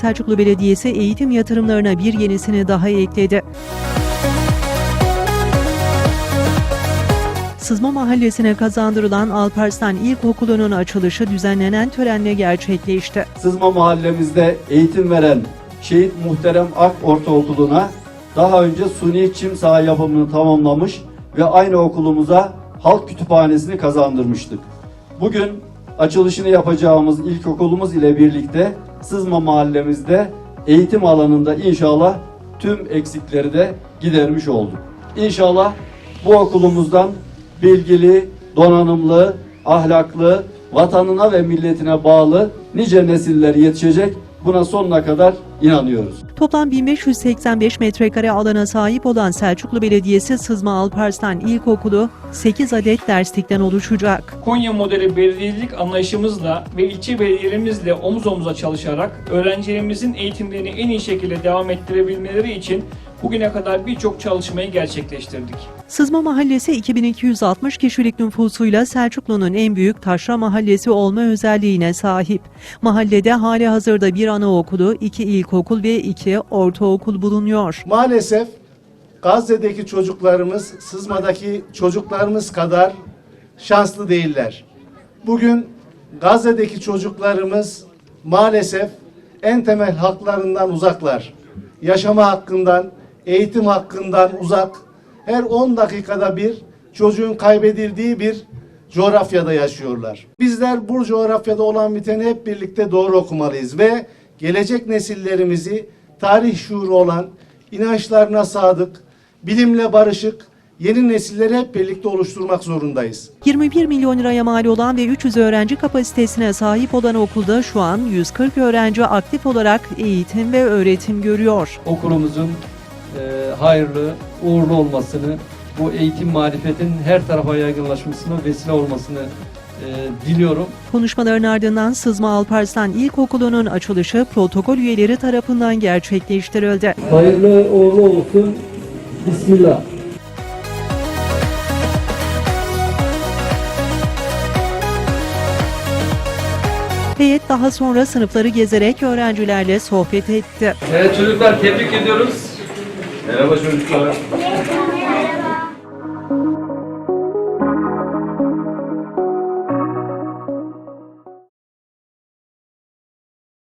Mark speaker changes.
Speaker 1: Selçuklu Belediyesi eğitim yatırımlarına bir yenisini daha ekledi. Sızma Mahallesi'ne kazandırılan Alparslan İlkokulu'nun açılışı düzenlenen törenle gerçekleşti.
Speaker 2: Sızma mahallemizde eğitim veren Şehit Muhterem Ak Ortaokulu'na daha önce suni çim saha yapımını tamamlamış ve aynı okulumuza halk kütüphanesini kazandırmıştık. Bugün açılışını yapacağımız ilkokulumuz ile birlikte Sızma mahallemizde eğitim alanında inşallah tüm eksikleri de gidermiş olduk. İnşallah bu okulumuzdan bilgili, donanımlı, ahlaklı, vatanına ve milletine bağlı nice nesiller yetişecek. Buna sonuna kadar inanıyoruz.
Speaker 1: Toplam 1585 metrekare alana sahip olan Selçuklu Belediyesi Sızma Alparslan İlkokulu 8 adet derslikten oluşacak.
Speaker 3: Konya modeli belediyecilik anlayışımızla ve ilçe belediyelerimizle omuz omuza çalışarak öğrencilerimizin eğitimlerini en iyi şekilde devam ettirebilmeleri için bugüne kadar birçok çalışmayı gerçekleştirdik.
Speaker 1: Sızma Mahallesi 2260 kişilik nüfusuyla Selçuklu'nun en büyük taşra mahallesi olma özelliğine sahip. Mahallede hali hazırda bir anaokulu, iki ilkokul ve iki ortaokul bulunuyor.
Speaker 4: Maalesef Gazze'deki çocuklarımız sızmadaki çocuklarımız kadar şanslı değiller. Bugün Gazze'deki çocuklarımız maalesef en temel haklarından uzaklar. Yaşama hakkından, eğitim hakkından uzak. Her 10 dakikada bir çocuğun kaybedildiği bir coğrafyada yaşıyorlar. Bizler bu coğrafyada olan biteni hep birlikte doğru okumalıyız ve gelecek nesillerimizi tarih şuuru olan, inançlarına sadık, bilimle barışık, yeni nesilleri hep birlikte oluşturmak zorundayız.
Speaker 1: 21 milyon liraya mal olan ve 300 öğrenci kapasitesine sahip olan okulda şu an 140 öğrenci aktif olarak eğitim ve öğretim görüyor.
Speaker 5: okulumuzun e, hayırlı, uğurlu olmasını, bu eğitim marifetin her tarafa yaygınlaşmasına vesile olmasını e, diliyorum.
Speaker 1: Konuşmaların ardından Sızma Alparslan İlkokulu'nun açılışı protokol üyeleri tarafından gerçekleştirildi.
Speaker 5: Hayırlı uğurlu olsun. Bismillah.
Speaker 1: Heyet daha sonra sınıfları gezerek öğrencilerle sohbet etti.
Speaker 5: Evet çocuklar tebrik ediyoruz. Merhaba çocuklar.